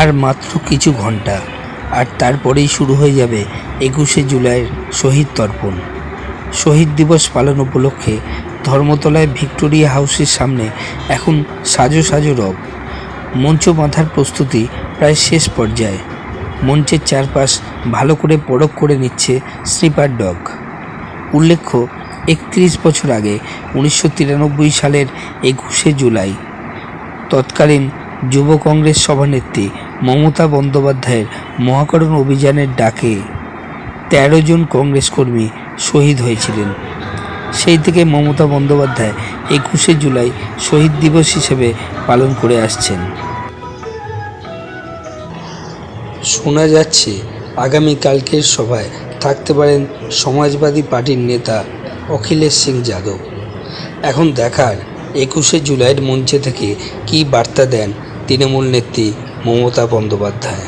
আর মাত্র কিছু ঘণ্টা, আর তারপরেই শুরু হয়ে যাবে একুশে জুলাইয়ের শহীদ তর্পণ। শহীদ দিবস পালন উপলক্ষে ধর্মতলায় ভিক্টোরিয়া হাউসের সামনে এখন সাজো সাজো রব। মঞ্চ বাঁধার প্রস্তুতি প্রায় শেষ পর্যায়ে। মঞ্চের চারপাশ ভালো করে পরখ করে নিচ্ছে স্লিপার ডগ। উল্লেখ্য, একত্রিশ বছর আগে উনিশশো তিরানব্বই সালের একুশে জুলাই, তৎকালীন যুব কংগ্রেস সভানেত্রী মমতা বন্দ্যোপাধ্যায়ের মহাকরণ অভিযানের ডাকে তেরো জন কংগ্রেস কর্মী শহীদ হয়েছিলেন। সেই থেকে মমতা বন্দ্যোপাধ্যায় একুশে জুলাই শহীদ দিবস হিসেবে পালন করে আসছেন। শোনা যাচ্ছে, আগামীকালকের সভায় থাকতে পারেন সমাজবাদী পার্টির নেতা অখিলেশ সিং যাদব। এখন দেখার একুশে জুলাইয়ের মঞ্চে থেকে কী বার্তা দেন তৃণমূল নেত্রী মমতা বন্দ্যোপাধ্যায়।